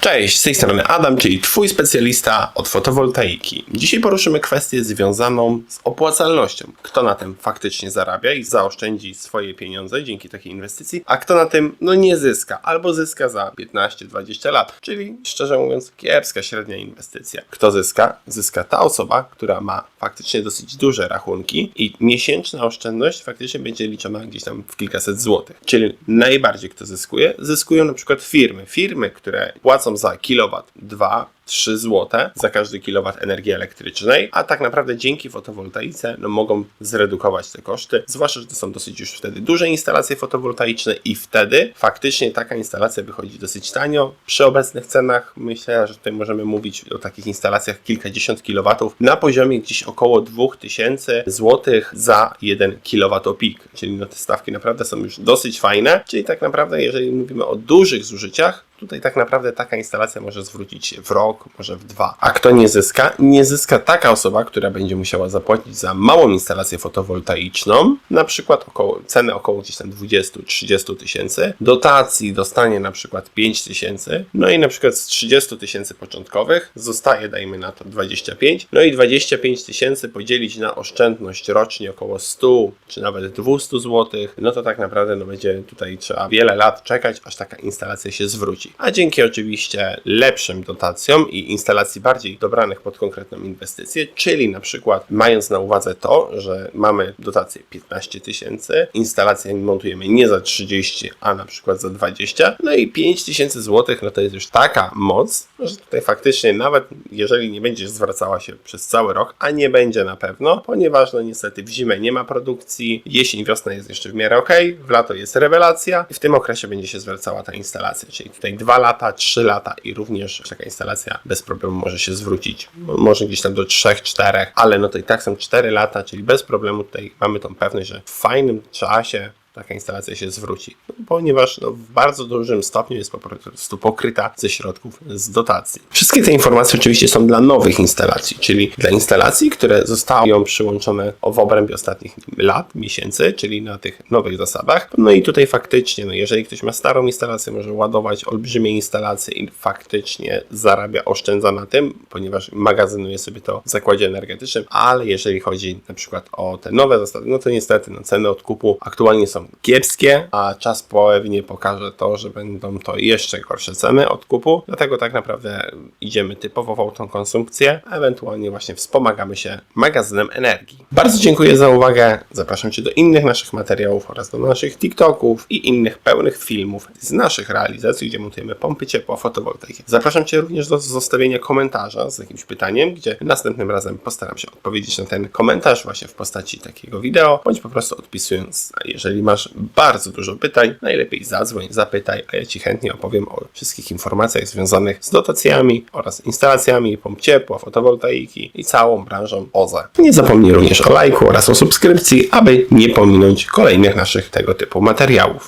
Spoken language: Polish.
Cześć, z tej strony Adam, czyli Twój specjalista od fotowoltaiki. Dzisiaj poruszymy kwestię związaną z opłacalnością. Kto na tym faktycznie zarabia i zaoszczędzi swoje pieniądze dzięki takiej inwestycji, a kto na tym no nie zyska, albo zyska za 15-20 lat, czyli szczerze mówiąc kiepska średnia inwestycja. Kto zyska? Zyska ta osoba, która ma faktycznie dosyć duże rachunki i miesięczna oszczędność faktycznie będzie liczona gdzieś tam w kilkaset złotych. Czyli najbardziej kto zyskuje? Zyskują na przykład firmy. Firmy, które płacą za kilowat 2, 3 zł za każdy kilowat energii elektrycznej, a tak naprawdę dzięki fotowoltaice no, mogą zredukować te koszty, zwłaszcza, że to są dosyć już wtedy duże instalacje fotowoltaiczne i wtedy faktycznie taka instalacja wychodzi dosyć tanio. Przy obecnych cenach myślę, że tutaj możemy mówić o takich instalacjach kilkadziesiąt kilowatów na poziomie gdzieś około 2000 zł za 1 kWp, czyli no, te stawki naprawdę są już dosyć fajne, czyli tak naprawdę jeżeli mówimy o dużych zużyciach, Tutaj tak naprawdę taka instalacja może zwrócić w rok, może w dwa. A kto nie zyska? Nie zyska taka osoba, która będzie musiała zapłacić za małą instalację fotowoltaiczną, na przykład około, ceny około gdzieś tam 20-30 tysięcy, dotacji dostanie na przykład 5 tysięcy, no i na przykład z 30 tysięcy początkowych zostaje, dajmy na to 25, no i 25 tysięcy podzielić na oszczędność rocznie około 100 czy nawet 200 zł, no to tak naprawdę no będzie tutaj trzeba wiele lat czekać, aż taka instalacja się zwróci a dzięki oczywiście lepszym dotacjom i instalacji bardziej dobranych pod konkretną inwestycję, czyli na przykład mając na uwadze to, że mamy dotację 15 tysięcy, instalację montujemy nie za 30, a na przykład za 20, no i 5 tysięcy złotych, no to jest już taka moc, że tutaj faktycznie nawet jeżeli nie będziesz zwracała się przez cały rok, a nie będzie na pewno, ponieważ no niestety w zimę nie ma produkcji, jesień, wiosna jest jeszcze w miarę ok, w lato jest rewelacja i w tym okresie będzie się zwracała ta instalacja, czyli tutaj 2 lata, 3 lata i również taka instalacja bez problemu może się zwrócić. Może gdzieś tam do 3-4, ale no to i tak są 4 lata, czyli bez problemu tutaj mamy tą pewność, że w fajnym czasie taka instalacja się zwróci, ponieważ no, w bardzo dużym stopniu jest po prostu pokryta ze środków z dotacji. Wszystkie te informacje oczywiście są dla nowych instalacji, czyli dla instalacji, które zostały przyłączone w obrębie ostatnich lat, miesięcy, czyli na tych nowych zasadach. No i tutaj faktycznie, no jeżeli ktoś ma starą instalację, może ładować olbrzymie instalacje i faktycznie zarabia, oszczędza na tym, ponieważ magazynuje sobie to w zakładzie energetycznym, ale jeżeli chodzi na przykład o te nowe zasady, no to niestety no, ceny odkupu aktualnie są kiepskie, a czas pewnie pokaże to, że będą to jeszcze gorsze ceny odkupu. Dlatego tak naprawdę idziemy typowo w autokonsumpcję, a ewentualnie właśnie wspomagamy się magazynem energii. Bardzo dziękuję za uwagę. Zapraszam Cię do innych naszych materiałów oraz do naszych TikToków i innych pełnych filmów z naszych realizacji, gdzie montujemy pompy ciepła, fotowoltaikę. Zapraszam Cię również do zostawienia komentarza z jakimś pytaniem, gdzie następnym razem postaram się odpowiedzieć na ten komentarz właśnie w postaci takiego wideo, bądź po prostu odpisując, jeżeli masz bardzo dużo pytań, najlepiej zadzwoń, zapytaj, a ja Ci chętnie opowiem o wszystkich informacjach związanych z dotacjami oraz instalacjami pomp ciepła, fotowoltaiki i całą branżą OZE. Nie zapomnij również o lajku oraz o subskrypcji, aby nie pominąć kolejnych naszych tego typu materiałów.